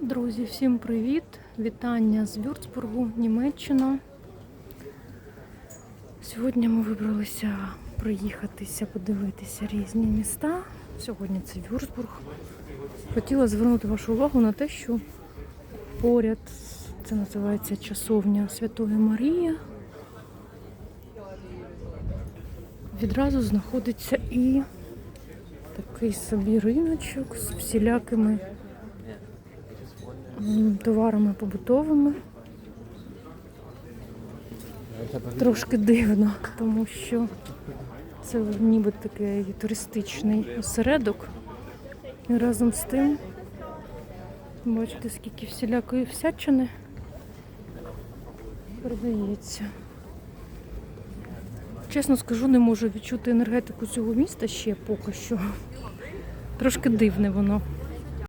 Друзі, всім привіт! Вітання з Вюрцбургу, Німеччина. Сьогодні ми вибралися проїхатися, подивитися різні міста. Сьогодні це Вюрцбург. Хотіла звернути вашу увагу на те, що поряд це називається часовня Святої Марії. Відразу знаходиться і такий собі риночок з всілякими товарами побутовими. Трошки дивно, тому що це ніби такий туристичний осередок. І разом з тим, бачите, скільки всілякої всячини продається. Чесно скажу, не можу відчути енергетику цього міста ще поки що. Трошки дивне воно.